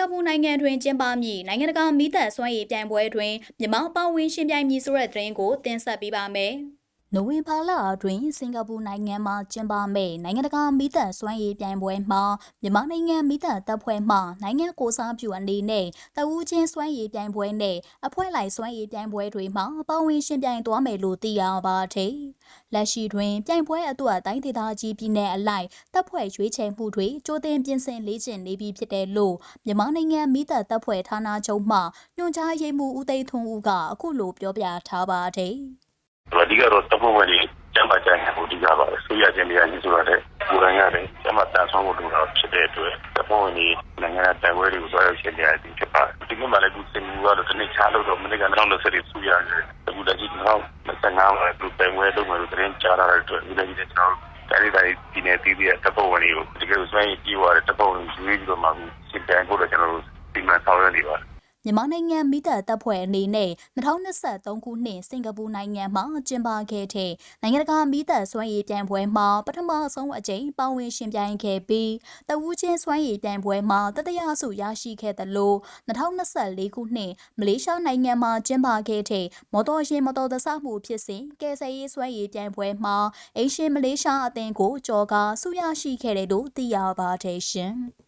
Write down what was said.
ကာပူနိုင်ငံတွင်ကျင်းပမည့်နိုင်ငံတကာမီးတပ်စွမ်းရည်ပြိုင်ပွဲတွင်မြန်မာပါဝင်ရှင်ပြိုင်မည်ဆိုတဲ့သတင်းကိုတင်ဆက်ပေးပါမယ်။ နိုဝင်ဘာလအတွင်းစင်ကာပူနိုင်ငံမှာကျင်းပမယ့်နိုင်ငံတကာမီးတပ်စွမ်းရည်ပြိုင်ပွဲမှာမြန်မာနိုင်ငံမီးတပ်တပ်ဖွဲ့မှနိုင်ငံကိုစားပြုအနေနဲ့တဝူးချင်းစွမ်းရည်ပြိုင်ပွဲနဲ့အဖွဲ့လိုက်စွမ်းရည်ပြိုင်ပွဲတွေမှာပါဝင်ရှင်ပြိုင်သွားမယ်လို့သိရပါတယ်။လက်ရှိတွင်ပြိုင်ပွဲအတွက်တိုင်းဒေသကြီးပြည်နယ်အလိုက်တပ်ဖွဲ့ရွေးချယ်မှုတွေကြိုတင်ပြင်ဆင်လေ့ကျင့်နေပြီဖြစ်တယ်လို့မြန်မာနိုင်ငံမီးတပ်တပ်ဖွဲ့ဌာနချုပ်မှညွှန်ကြားရေးမှူးဦးသိန်းထွန်းဦးကအခုလိုပြောပြထားပါတယ်။ အဓိကတော့တပ်ဖွဲ့ဝင်တွေကျမ်းမာကြရင်ဟိုအဓိကပါပဲဆိုရခြင်းများကြီးဆိုတော့လေကိုယ်တိုင်ရတယ်ကျမ်းမာတန်ဆောင်ဖို့လိုတာဖြစ်တဲ့အတွက်တပ်ဖွဲ့ဝင်တွေနိုင်ငံတိုင်ဝဲတွေကိုသွားရောက်ရှင်ပြရသည်ဖြစ်ပါတယ်ဒီကမှလည်းဒီစင်ကူကတော့တနေ့ချလို့တော့မနေ့ကတော့လက်စရီဆူရတယ်အခုတည်းကတော့25မှာဒီတိုင်ဝဲလုပ်မယ်လို့တင်ကြားလာတဲ့အတွက်ဒီလည်းကျွန်တော်တိုင်းတိုင်းဒီနေ့ပြည်ပြတပ်ဖွဲ့ဝင်တွေကိုတကယ်ဆိုရင်ကြီးသွားတဲ့တပ်ဖွဲ့ဝင်တွေရွေးပြီးတော့မှရှင်ပြိုင်ဖို့တော့ကျွန်တော်တို့ဒီမှာဆောင်ရွက်နေပါတယ် မြန်မာနိုင်ငံမိသက်တပ်ဖွဲ့အနေနဲ့2023ခုနှစ်စင်ကာပူနိုင်ငံမှာကျင်းပခဲ့တဲ့နိုင်ငံတကာမိသက်စွမ်းရည်ပြိုင်ပွဲမှာပထမဆုံးအကြိမ်ပါဝင်ရှင်ပြိုင်ခဲ့ပြီးတဝူးချင်းစွမ်းရည်ပြိုင်ပွဲမှာတတိယဆုရရှိခဲ့သလို2024ခုနှစ်မလေးရှားနိုင်ငံမှာကျင်းပခဲ့တဲ့မော်တော်ယာဉ်မတော်တဆမှုဖြစ်စဉ်ကယ်ဆယ်ရေးစွမ်းရည်ပြိုင်ပွဲမှာအင်ရှင်မလေးရှားအသင်းကိုကြော်ကာဆုရရှိခဲ့တယ်လို့သိရပါတယ်ရှင်။